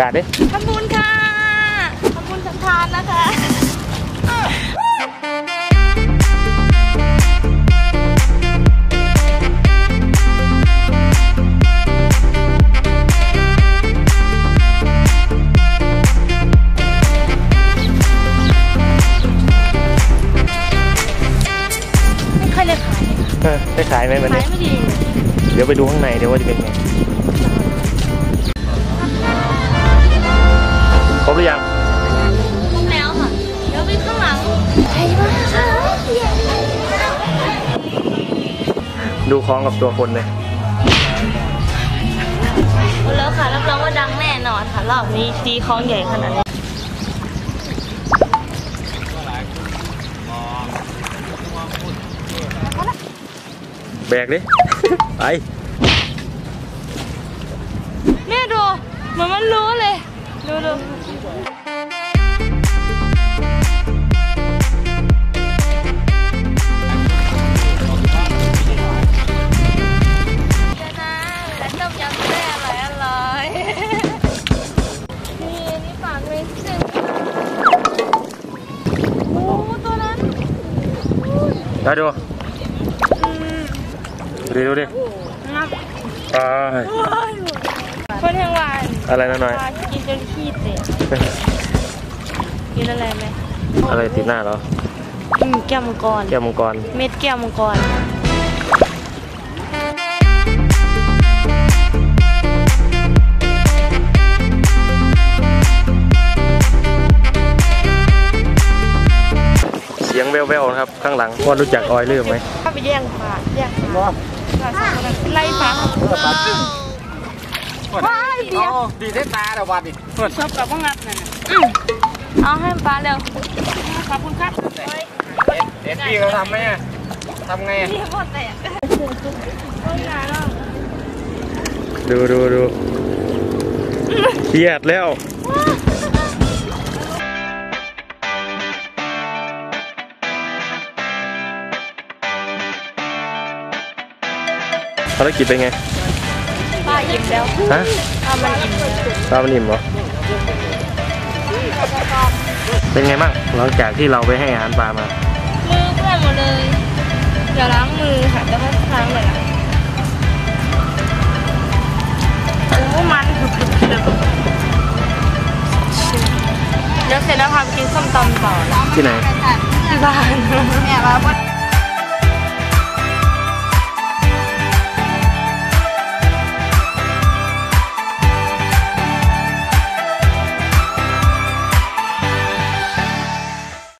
กาศดิทำบุญค่ะทำบุญทำทานนะคะไม่ค่อยได้ขายเออได้ขายไหมวันขานี้ยไม่ดี เดี๋ยวไปดูข้างในเดี๋ยวว่าจะเป็นไง บหรือยังครบแล้วค่ะ เดี๋ยวไปข้างหลังใช่มากค่ะดูคล้องกับตัวคนเลยหมดแล้วค่ะ รับรองว่าดังแน่นอนค่ะ รอบนี้ตีคล้องใหญ่ขนาดนี้แบกดิ ไป แม่ดู เหมือนมันรู้เลย ดูดูเดี๋ยวนะ คนแห่งวานอะไรนะหน่อยวานกินจนขี้เตะกินอะไรไหมอะไรติดหน้าเหรออืมแก้วมังกรแก้วมังกร เม็ดแก้วมังกรเสียงแว่วๆนะครับข้างหลังว่ารู้จักออยลืมไหมถ้าไปแย่งปลาแย่งปลาปลาสองคนนั้นไล่ปลา ว้ายเดียวดีได้ตาแต่วันนี้ชอบกับว่างัดนั่นน่ะอืมเอาให้ปลาเร็วขอบคุณครับเอ็ดพี่เขาทำไหมอะทำไงอะนี่หมดเลยโอ้ยอย่าแล้วดูดูดูเครียดแล้วภารกิจเป็นไงปลา อิ่มแล้วฮะปลามันอิ่มแล้วปลามันอิ่มเหรอเป็นไงบ้างหลังจากที่เราไปให้อาหารปลามา มือเปื้อนหมดเลยเดี๋ยวล้างมือค่ะแล้วก็ล้างเลยล่ะโอ้มันคือเดี๋ยวเสร็จแล้วพาไปกินส้มตำต่อที่ไหนที่บ้านแม่ว่า